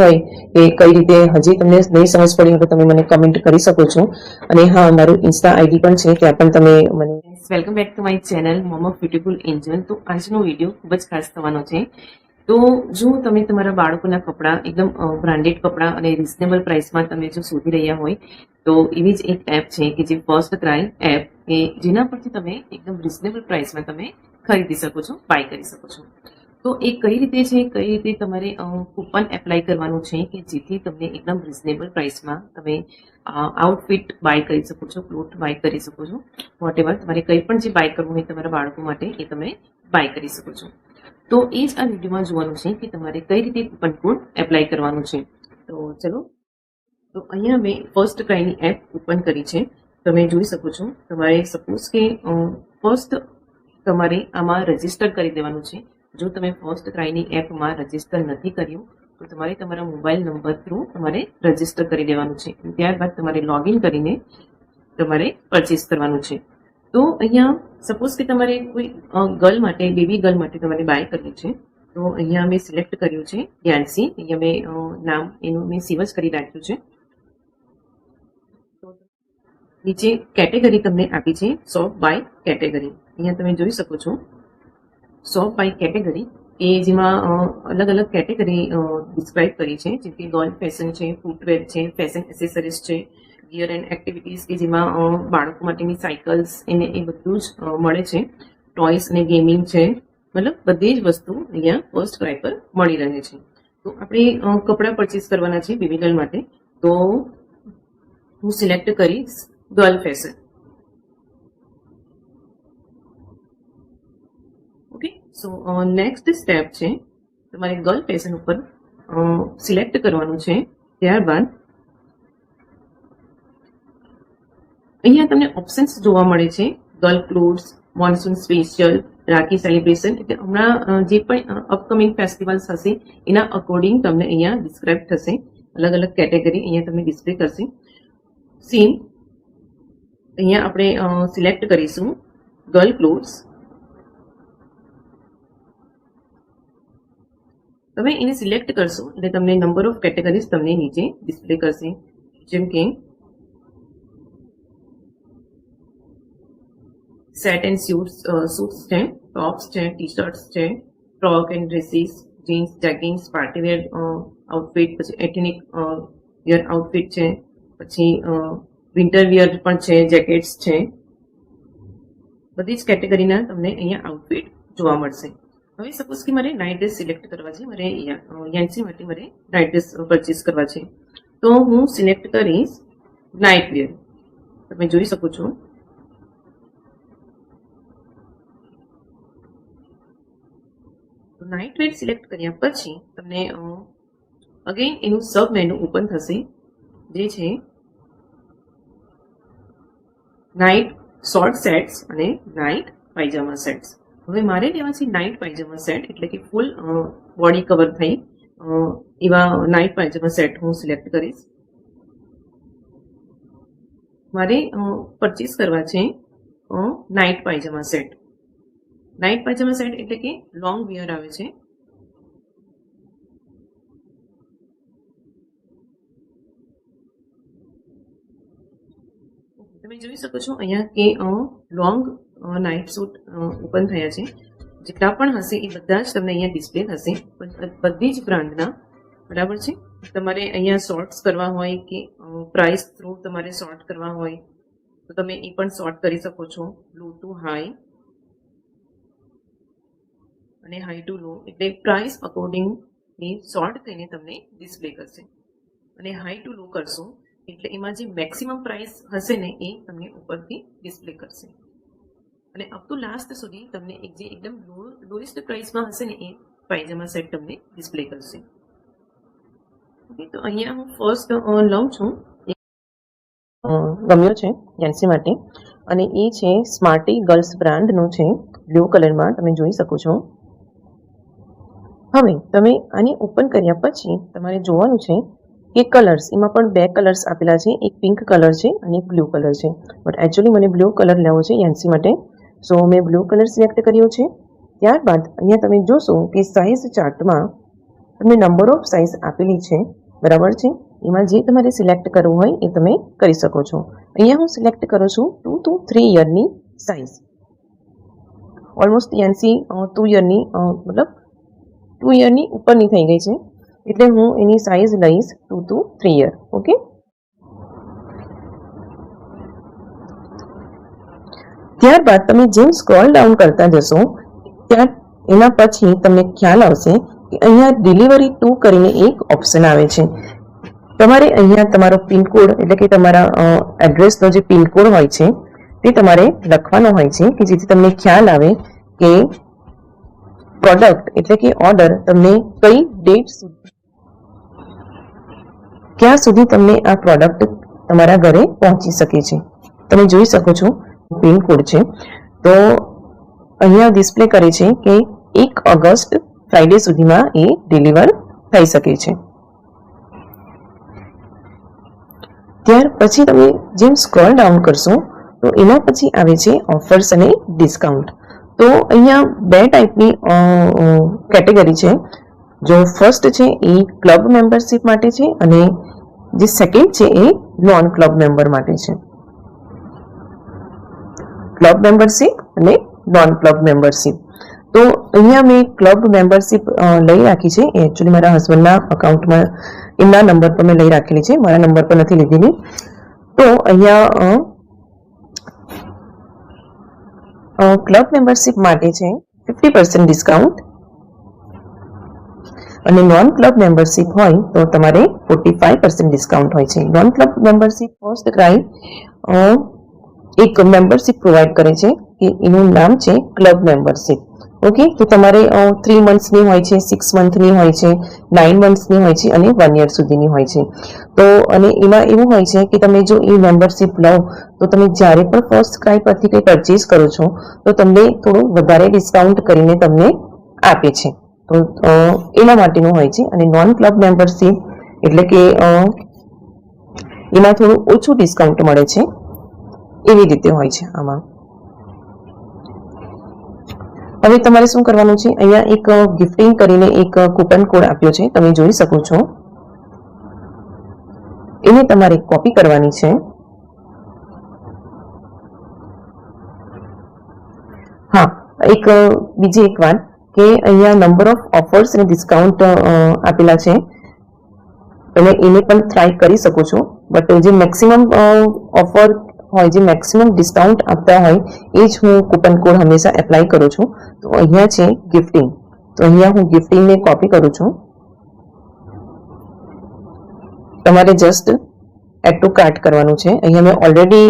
હોય એ કઈ રીતે હજી તમને નહીં સમજ પડી તો તમે મને કમેન્ટ કરી શકો છો. અને હા, મારું ઇન્સ્ટા આઈડી પણ છે, ત્યાં પણ તમે મને welcome back to my channel mom of beautiful angel તો આજનો વીડિયો ખૂબ જ ખાસ થવાનો છે. તો જો તમે તમારા બાળકોના કપડાં એકદમ બ્રાન્ડેડ કપડાં અને રિઝનેબલ પ્રાઇસમાં તમે જો શોધી રહ્યા હોય, તો એવી જ એક એપ છે કે જે ફર્સ્ટ ક્રાય એપ કે જેના પરથી તમે એકદમ રિઝનેબલ પ્રાઇસમાં તમે ખરીદી શકો છો બાય કરી શકો છો. તો એ કઈ રીતે છે? કઈ રીતે તમારે કૂપન એપ્લાય કરવાનું છે કે જેથી તમને એકદમ રિઝનેબલ પ્રાઇસમાં તમે આઉટફિટ બાય કરી શકો છો ક્લોથ બાય કરી શકો છો વોટ એવર તમારે કંઈ પણ જે બાય કરવું હોય તમારા બાળકો માટે એ તમે બાય કરી શકો છો. તો એ જ આ વિડીયોમાં જોવાનું છે કે તમારે કઈ રીતે કૂપન કોડ એપ્લાય કરવાનું છે. તો ચલો. તો અહીંયા મેં ફર્સ્ટ ક્રાયની એપ ઓપન કરી છે. તમે જોઈ શકો છો. તમારે સપોઝ કે ફર્સ્ટ તમારે આમાં રજિસ્ટર કરી દેવાનું છે. જો તમે ફર્સ્ટ ક્રાયની એપમાં રજિસ્ટર નથી કર્યું, તો તમારે તમારા મોબાઈલ નંબર થ્રુ તમારે રજિસ્ટર કરી દેવાનું છે. ત્યારબાદ તમારે લોગિન કરીને તમારે પરચેસ કરવાનું છે. તો અહીંયા સપોઝ કે તમારે કોઈ ગર્લ માટે બેબી ગર્લ માટે તમારે બાય કરવી છે, તો અહીંયા મેં સિલેક્ટ કર્યું છે યાન્સી અહીંયા મેં નામ એનું મેં સેવ જ કરી રાખ્યું છે. નીચે કેટેગરી તમને આપી છે સોફ્ટ બાય કેટેગરી અહીંયા તમે જોઈ શકો છો. શોપ બાય કેટેગરી એ જેમાં અલગ અલગ કેટેગરી ડિસ્ક્રાઇબ કરી છે. જેમ કે ગર્લ ફેશન છે ફૂટવેર છે ફેશન એસેસરીઝ છે ગિયર એન્ડ એક્ટિવિટીઝ કે જેમાં બાળકો માટેની સાયકલ્સ એને, એ બધું જ મળે છે. ટોયસ અને ગેમિંગ છે. મતલબ બધી જ વસ્તુ અહીંયા ફર્સ્ટ ક્રાય પર મળી રહે છે. તો આપણે કપડાં પરચેસ કરવાના છે બેબી ગર્લ માટે. તો હું સિલેક્ટ કરીશ girl fashion okay so next step છે, તમારે ગર્લ ફેશન ઉપર સિલેક્ટ કરવાનું છે. ત્યારબાદ, અહીંયા તમને ઓપ્શન્સ જોવા મળે છે. Girl clothes, monsoon special, Rakhi celebration, એટલે હમણાં જે પણ અપકમિંગ ફેસ્ટિવલ્સ હશે, એના અકોર્ડિંગ તમને અહીંયા ડિસ્ક્રાઇબ થશે. અલગ અલગ કેટેગરી અહીંયા તમને ડિસ્પ્લે કરશે. સીન અહીંયા આપણે સિલેક્ટ કરીશું. ગર્લ ક્લોથ્સ તમે એને સિલેક્ટ કરશો એટલે તમને નંબર ઓફ કેટેગરીઝ તમને નીચે ડિસ્પ્લે કરશે. જેમ કે સેટ એન્ડ સ્યુટ્સ સૂટ્સ છે ટોપ્સ છે ટી શર્ટ્સ છે frock and dresses jeans jeggings partywear outfit પછી એથેનિક વિયર આઉટફિટ છે, પછી વિન્ટર વિયર પણ છે જેકેટ્સ છે. બધી જ કેટેગરીના તમને અહીંયા આઉટફિટ જોવા મળશે. હવે સપોઝ કે મારે નાઇટ ડ્રેસ સિલેક્ટ કરવા છે, મારે યાન્સી માટે મારે નાઇટ ડ્રેસ પરચેસ કરવા છે. તો હું સિલેક્ટ કરીશ નાઇટ વેર તમે જોઈ શકો છો. નાઇટ વેર સિલેક્ટ કર્યા પછી તમને અગેન એનું સબ મેનુ ઓપન થશે, જે છે નાઇટ શોર્ટ સેટ્સ અને નાઇટ પાયજામા સેટ્સ હવે મારે લેવા નાઇટ પાયજામા સેટ એટલે કે ફૂલ બોડી કવર થઈ એવા નાઇટ પાયજામા સેટ હું સિલેક્ટ કરીશ. મારે પરચેસ કરવા છે night pyjama set night pyjama set એટલે કે લોંગ વિયર આવે છે. તમે જોઈ શકો છો અહીંયા કે લોંગ નાઇટ સૂટ ઓપન થયા છે. જેટલા પણ હશે એ બધા જ તમને અહીંયા ડિસ્પ્લે થશે. બધી જ બ્રાન્ડના બરાબર છે? તમારે અહીંયા શોર્ટ્સ કરવા હોય કે પ્રાઇસ થ્રુ તમારે શોર્ટ કરવા હોય, તો તમે એ પણ શોર્ટ કરી શકો છો. લો ટુ હાઈ અને હાઈ ટુ લો એટલે પ્રાઇસ અકોર્ડિંગની શોર્ટ થઈને તમને ડિસ્પ્લે કરશે. અને હાઈ ટુ લો કરશો, એટલે એમાં જે મેક્સિમમ પ્રાઇસ હશે ને એ તમને ઉપરથી ડિસ્પ્લે કરશે. અને અપ ટુ લાસ્ટ સુધી તમને એક જે એકદમ લો લોએસ્ટ પ્રાઇસમાં હશે ને એ પાયજામા સેટ તમને ડિસ્પ્લે કરશે. ઓકે તો અહીંયા હું ફર્સ્ટ લઉં છું. ગમ્યો છે યાન્સી માટે. અને એ છે સ્માર્ટી ગર્લ્સ બ્રાન્ડનો છે બ્લુ કલરમાં તમે જોઈ શકો છો. હવે તમે આને ઓપન કર્યા પછી તમારે જોવાનું છે કે કલર્સ એમાં પણ બે કલર્સ આપેલા છે. એક પિંક કલર છે અને એક બ્લુ કલર છે. બટ એકચ્યુઅલી મને બ્લુ કલર લેવો છે યાન્સી માટે. સો મેં બ્લુ કલર સિલેક્ટ કર્યો છે. ત્યારબાદ અહીંયા તમે જોશો કે સાઇઝ ચાર્ટમાં તમને નંબર ઓફ સાઇઝ આપેલી છે. બરાબર છે? એમાં જે તમારે સિલેક્ટ કરવું હોય એ તમે કરી શકો છો. અહીંયા હું સિલેક્ટ કરું છું ટુ ટુ થ્રી યરની સાઇઝ ઓલમોસ્ટ એન્સી ટુ યરની મતલબ ટુ યરની ઉપરની થઈ ગઈ છે. એટલે હું એની સાઇઝ લઈશ two two three year okay ત્યારબાદ તમે જેમ સ્ક્રોલ ડાઉન કરતા જશો, ત્યાં એના પછી તમને ખ્યાલ આવશે કે અહીંયા ડિલિવરી ટુ કરીને એક ઓપ્શન આવે છે. તમારે અહીંયા તમારો પિનકોડ એટલે કે તમારા એડ્રેસનો જે પિનકોડ હોય છે, તે તમારે લખવાનો હોય છે, કે જેથી તમને ખ્યાલ આવે કે પ્રોડક્ટ એટલે કે ઓર્ડર તમને કઈ ડેટ સુધી, ક્યાં સુધી તમને આ પ્રોડક્ટ તમારા ઘરે પહોંચી શકે છે. તમે જોઈ શકો છો પિન કોડ છે. તો અહીંયા ડિસ્પ્લે કરે છે કે એક ઓગસ્ટ ફ્રાઈડે સુધીમાં એ ડિલિવર થઈ શકે છે. ત્યાર પછી તમે જેમ સ્ક્રોલ ડાઉન કરશો, તો એના પછી આવે છે ઓફર્સ અને ડિસ્કાઉન્ટ તો અહીંયા બે ટાઈપની કેટેગરી છે. જો ફર્સ્ટ છે એ ક્લબ મેમ્બરશિપ માટે છે અને જે સેકન્ડ છે એ નોન ક્લબ મેમ્બર માટે છે. ક્લબ મેમ્બરશીપ અને નોન ક્લબ મેમ્બરશીપ તો અહીંયા મેં ક્લબ મેમ્બરશિપ લઈ રાખી છે. એ મારા હસબન્ડના અકાઉન્ટમાં એમના નંબર પર મેં લઈ રાખેલી છે. મારા નંબર પર નથી લીધેલી. તો અહીંયા ક્લબ મેમ્બરશીપ માટે છે ફિફ્ટી પર્સન્ટ ડિસ્કાઉન્ટ અને નોન ક્લબ મેમ્બરશિપ હોય તો તમારે ફોર્ટી ફાઈવ પર્સન્ટ ડિસ્કાઉન્ટ હોય છે. Non club membership first crime એક મેમ્બરશિપ પ્રોવાઈડ કરે છે કે એનું નામ છે ક્લબ મેમ્બરશીપ ઓકે તો તમારે થ્રી મંથ્સની હોય છે સિક્સ મંથની હોય છે નાઇન મંથ્સની હોય છે અને વન યર સુધીની હોય છે. તો, અને એમાં એવું હોય છે કે તમે જો એ મેમ્બરશીપ લો, તો તમે જ્યારે પણ ફર્સ્ટ ક્રાઈ પરથી કંઈ પરચેઝ કરો છો, તો તમને થોડું વધારે ડિસ્કાઉન્ટ કરીને તમને આપે છે. તો એના માટેનું હોય છે. અને નોન ક્લબ મેમ્બરશીપ એટલે કે એમાં થોડું ઓછું ડિસ્કાઉન્ટ મળે છે. એવી રીતે હોય છે આમાં. હવે તમારે શું કરવાનું છે? અહીંયા એક ગિફ્ટિંગ કરીને એક કૂપન કોડ આપ્યો છે. તમે જોઈ શકો છો. એને તમારે કોપી કરવાની છે. હા, એક બીજી એક વાત કે અહીંયા નંબર ઓફ ઓફર્સ અને ડિસ્કાઉન્ટ આપેલા છે. તમે એને પણ ટ્રાય કરી શકો છો. બટ જે મેક્સિમમ ઓફર હોય જે મેક્સિમમ ડિસ્કાઉન્ટ આપતા હોય, એ જ હું કૂપન કોડ હંમેશા એપ્લાય કરું છું. તો અહીંયા છે ગિફ્ટિંગ તો અહીંયા હું ગિફ્ટિંગને કોપી કરું છું. તમારે જસ્ટ એડ ટુ કાર્ટ કરવાનું છે. અહીંયા મેં ઓલરેડી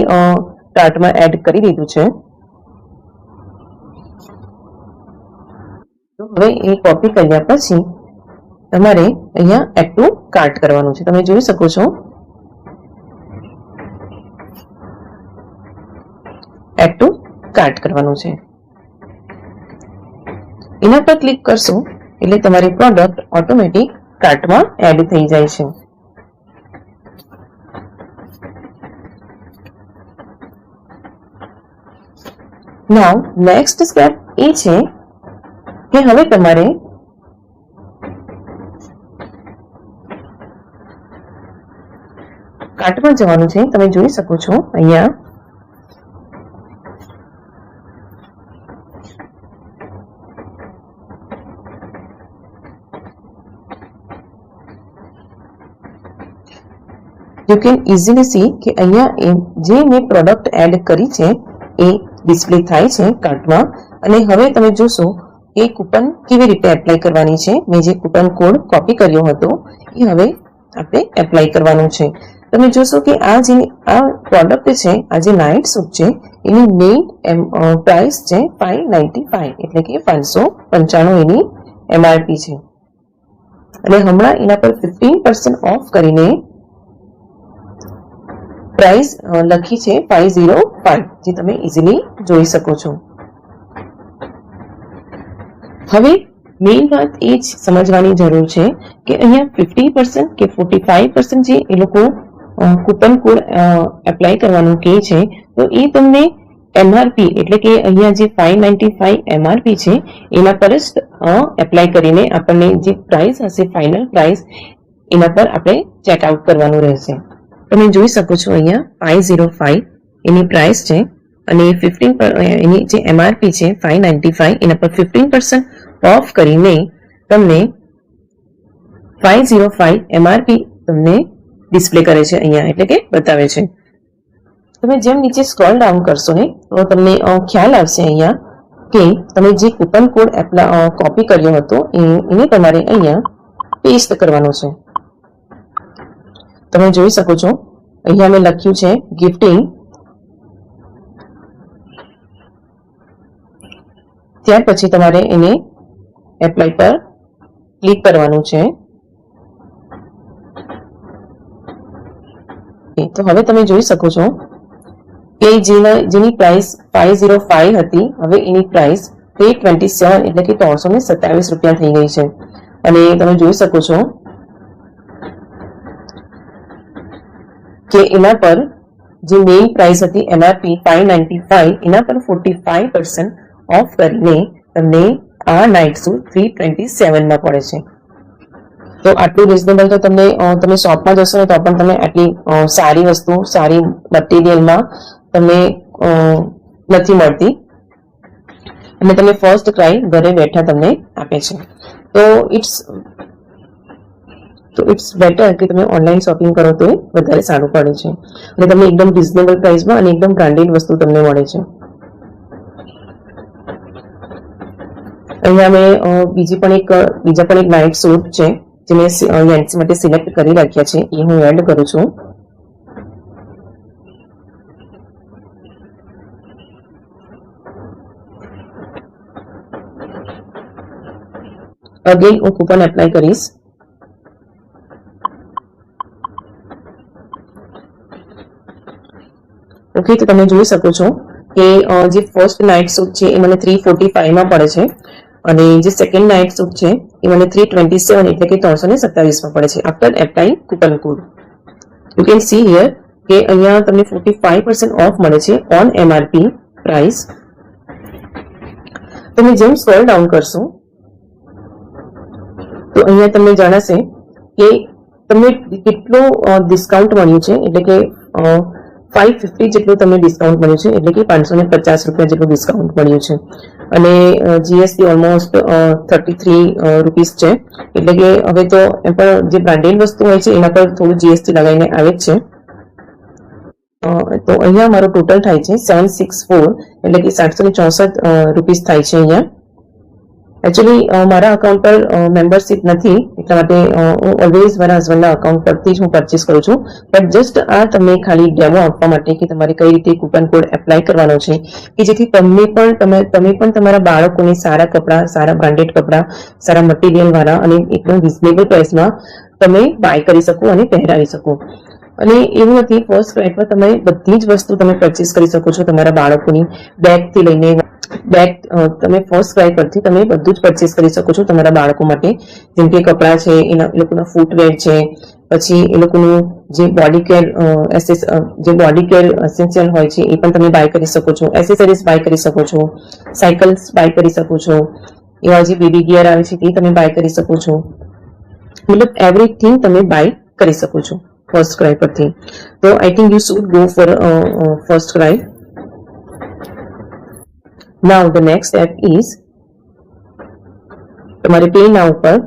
કાર્ટમાં એડ કરી દીધું છે. તો હવે એ કોપી કર્યા પછી તમારે અહીંયા એડ ટુ કાર્ટ કરવાનું છે. તમે જોઈ શકો છો એડ ટુ કાર્ટ કરવાનું છે. એના પર ક્લિક કરશો એટલે તમારી પ્રોડક્ટ ઓટોમેટિક કાર્ટમાં એડ થઈ જાય છે. નાવ નેક્સ્ટ સ્ટેપ એ છે કે હવે તમારે કાર્ટમાં જવાનું છે. તમે જોઈ શકો છો અહીંયા યુ કેન ઇઝીલી સી કે અહીંયા એ જે મેં પ્રોડક્ટ એડ કરી છે, એ ડિસ્પ્લે થાય છે કાર્ટમાં. અને હવે તમે જોશો કે કૂપન કેવી રીતે એપ્લાય કરવાની છે. મેં જે કૂપન કોડ કોપી કર્યો હતો, એ હવે આપણે એપ્લાય કરવાનું છે. તમે જોશો કે આ જે આ પ્રોડક્ટ છે, આ જે નાઇટ સૂપ છે, એની મેઇન પ્રાઇસ છે ફાઈવ નાઇન્ટી ફાઈવ એટલે કે પાંચસો પંચાણું એની એમઆરપી છે. અને હમણાં એના પર ફિફ્ટીન પર્સન્ટ ઓફ કરીને પ્રાઇસ લખી છે ફાઈવ ઝીરો ફાઈવ જે તમે ઇઝીલી જોઈ શકો છો. હવે મેઇન વાત એ જ સમજવાની જરૂર છે કે અહીંયા ફિફ્ટી પર્સન્ટ કે ફોર્ટી ફાઈવ પર્સન્ટ જે એ લોકો કૂપન કોડ એપ્લાય કરવાનું કહે છે, તો એ તમને એમઆરપી એટલે કે અહીંયા જે ફાઈવ નાઇન્ટી ફાઈવ એમઆરપી છે, એના પર જ એપ્લાય કરીને આપણને જે પ્રાઇસ હશે ફાઇનલ પ્રાઇસ એના પર આપણે ચેકઆઉટ કરવાનું રહેશે. તમે જોઈ શકો છો અહીંયા ફાઈવ ઝીરો ફાઈવ એની પ્રાઇસ છે અને ફિફ્ટીન એની જે એમઆરપી છે ફાઈવ નાઇન્ટી ફાઈવ એના પર ફિફ્ટીન પર્સન્ટ ઓફ કરીને તમને ફાઈવ ઝીરો ફાઈવ એમઆરપી તમને ડિસ્પ્લે કરે છે અહીંયા, એટલે કે બતાવે છે. તમે જેમ નીચે સ્ક્રોલ ડાઉન કરશો ને, તો તમને ખ્યાલ આવશે અહીંયા કે તમે જે કૂપન કોડ એપ્લા કોપી કર્યો હતો એને તમારે અહીંયા પેસ્ટ કરવાનો છે. તમે જોઈ શકો છો. અહીંયા મેં લખ્યું છે ગિફ્ટિંગ ત્યાર પછી તમારે એને એપ્લાય પર ક્લિક કરવાનું છે. તો હવે તમે જોઈ શકો છો કે જેની પ્રાઇસ ફાઈવ ઝીરો ફાઈવ હતી, હવે એની પ્રાઇસ થ્રી ટ્વેન્ટી સેવન એટલે કે ત્રણસો ને સત્યાવીસ રૂપિયા થઈ ગઈ છે. અને તમે જોઈ શકો છો કે એના પર જે મેઇન પ્રાઇસ હતી એમઆરપી ફાઈવ નાઇન્ટી ફાઈવ એના પર ફોર્ટી ફાઈવ પર્સન્ટ ઓફ કરીને તમને આ નાઇટ સૂટ થ્રી ટ્વેન્ટી સેવનમાં પડે છે. તો આટલું રિઝનેબલ તો તમને તમે શોપમાં જશો ને તો પણ તમને આટલી સારી વસ્તુ, સારી મટીરિયલમાં તમને નથી મળતી. અને તમે ફર્સ્ટ ક્રાય ઘરે બેઠા તમને આપે છે. તો ઇટ્સ તો ઇટ્સ બેટર કે તમે ઓનલાઈન શોપિંગ કરો તો એ વધારે સારું પડે છે. અને તમને એકદમ રિઝનેબલ પ્રાઇસમાં અને એકદમ બ્રાન્ડેડ વસ્તુ તમને મળે છે. અહીંયા મેં બીજી પણ એક, બીજા પણ એક નાઇટ સૂટ છે, જે મેં સી- માટે સિલેક્ટ કરી રાખ્યા છે, એ હું એડ કરું છું. અગેન હું કૂપન એપ્લાય કરીશ. ઓકે, તો તમે જોઈ શકો છો કે જે ફર્સ્ટ નાઇટ સૂટ છે એ મને થ્રી ફોર્ટી ફાઇવમાં પડે છે અને જે સેકન્ડ નાઇટ સૂટ છે એ મને થ્રી ટ્વેન્ટી સેવન એટલે કે ત્રણસો સત્તાવીસમાં પડે છે. After applying coupon code you can see here કે અહીંયા તમને ફોર્ટી ફાઇવ પર્સન્ટ ઓફ મળે છે ઓન એમઆરપી પ્રાઇસ તમે જેમ સ્ક્રોલ ડાઉન કરશો, તો અહીંયા તમને જણાશે કે તમને કેટલું ડિસ્કાઉન્ટ મળ્યું છે, એટલે કે ફાઈવ ફિફ્ટી જેટલું તમને ડિસ્કાઉન્ટ મળ્યું છે, એટલે કે પાંચસો ને પચાસ રૂપિયા જેટલું ડિસ્કાઉન્ટ મળ્યું છે. અને GST almost thirty three rupees છે. એટલે કે હવે તો એમ પણ જે બ્રાન્ડેડ વસ્તુ હોય છે, એના પર થોડું જીએસટી લગાવીને આવે જ છે. તો અહીંયા મારો ટોટલ થાય છે સેવન સિક્સ ફોર એટલે કે સાતસો ને ચોસઠ રૂપીસ થાય છે અહીંયા. એકચ્યુઅલી મારા અકાઉન્ટ પર મેમ્બરશિપ નથી, એટલા માટે હું ઓલવેઝ મારા હસબન્ડના અકાઉન્ટ પરથી જ હું પરચેસ કરું છું. બટ જસ્ટ આ તમને ખાલી ડેમો આપવા માટે કે તમારે કઈ રીતે કૂપન કોડ એપ્લાય કરવાનો છે, કે જેથી તમને પણ તમે તમે પણ તમારા બાળકોને સારા કપડાં, સારા બ્રાન્ડેડ કપડાં, સારા મટીરિયલ વાળા અને એકદમ રિઝનેબલ પ્રાઇસમાં તમે બાય કરી શકો અને પહેરાવી શકો. અને એવું નથી ફર્સ્ટ પર તમે બધી જ વસ્તુ તમે પરચેસ કરી શકો છો તમારા બાળકોની. બેગથી લઈને બેગ તમે ફર્સ્ટ ક્રાઈ પરથી તમે બધું જ પરચેસ કરી શકો છો તમારા બાળકો માટે. જેમ કે કપડાં છે એના એ લોકોના ફૂટવેર છે, પછી એ લોકોનું જે બોડી કેર જે બોડી કેર એસેન્શિયલ હોય છે, એ પણ તમે બાય કરી શકો છો. એસેસરીઝ બાય કરી શકો છો. સાયકલ્સ બાય કરી શકો છો. એવા જે બેબી ગિયર આવે છે, તે તમે બાય કરી શકો છો. મતલબ એવરીથિંગ તમે બાય કરી શકો છો. ફર્સ્ટ ક્રાય પરથી તો I think you should go for first cry now the next step is તમારે પે ના પર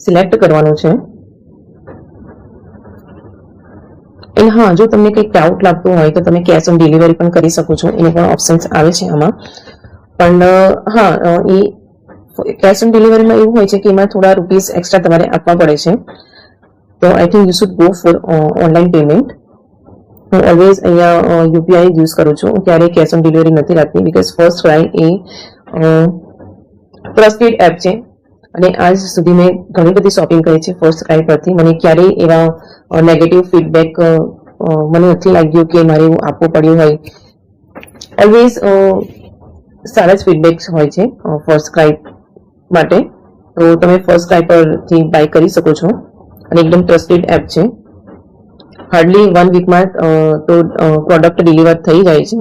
સિલેક્ટ કરવાનું છે. અને હા, જો તમને કંઈક ડાઉટ લાગતો હોય તો તમે કેશ ઓન ડિલિવરી પણ કરી શકો છો. એનો પણ ઓપ્શન્સ આવે છે આમાં. પણ હા એ કેશ ઓન ડિલિવરીમાં એવું હોય છે કે એમાં થોડા રૂપીસ એક્સ્ટ્રા તમારે આપવા પડે છે. તો I think you should go for online payment હું ઓલવેઝ અહીંયા યુપીઆઈ યુઝ કરું છું. હું ક્યારેય કેશ ઓન ડિલિવરી નથી રાખતી બીકોઝ ફર્સ્ટ ક્રાય એ ટ્રસ્ટેડ એપ છે. અને આજ સુધી મેં ઘણી બધી શોપિંગ કરી છે ફર્સ્ટ ક્રાય પરથી. મને ક્યારેય એવા નેગેટિવ ફીડબેક મને નથી લાગ્યું કે મારે એવું આપવું પડ્યું હોય. ઓલવેઝ સારા જ ફીડબેક્સ હોય છે ફર્સ્ટ ક્રાય માટે. તો તમે ફર્સ્ટ ક્રાય પરથી બાય કરી શકો છો. અને એકદમ ટ્રસ્ટેડ એપ છે. હાર્ડલી વન વીકમાં તો પ્રોડક્ટ ડિલિવર થઈ જાય છે.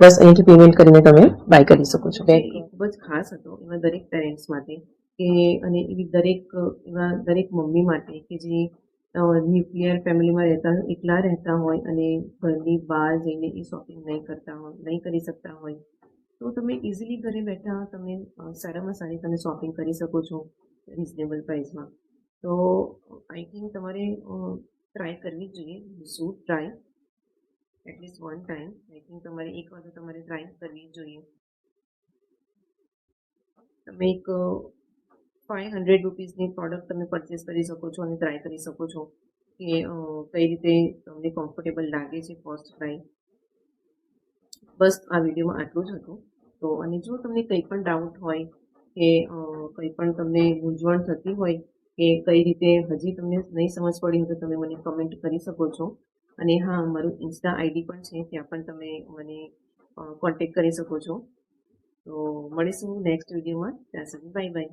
બસ અહીંથી પેમેન્ટ કરીને તમે બાય કરી શકો છો. એ ખૂબ જ ખાસ હતો એવા દરેક પેરેન્ટ્સ માટે કે, અને એવી દરેક, એવા દરેક મમ્મી માટે કે જે ન્યુક્લિયર ફેમિલીમાં રહેતા, એકલા રહેતા હોય અને ઘરની બહાર જઈને એ શોપિંગ નહીં કરતા હોય, નહીં કરી શકતા હોય, તો તમે ઇઝીલી ઘરે બેઠા તમે સારામાં સારી તમે શોપિંગ કરી શકો છો. રિઝનેબલ પ્રાઇસમાં તો આઈ થિંક તમારે ટ્રાય કરવી જોઈએ. શું try at least one time I think તમારે એક વાર તમારે ટ્રાય કરવી જોઈએ. તમે એક ફાઇવ હંડ્રેડ રૂપીઝની પ્રોડક્ટ તમે પરચેસ કરી શકો છો અને ટ્રાય કરી શકો છો કે કઈ રીતે તમને કમ્ફર્ટેબલ લાગે છે ફર્સ્ટ ટ્રાય બસ, આ વિડીયોમાં આટલું જ હતું. તો, અને જો તમને કંઈ પણ ડાઉટ હોય કે કંઈ પણ તમને મૂંઝવણ થતી હોય કે કઈ રીતે હજી તમને નહીં સમજ પડી હોય તો તમે મને કમેન્ટ કરી શકો છો. અને હા, મારું ઇન્સ્ટા આઈડી પણ છે, ત્યાં પણ તમે મને કોન્ટેક્ટ કરી શકો છો. તો મળીશું નેક્સ્ટ વિડીયોમાં ત્યાં સુધી બાય બાય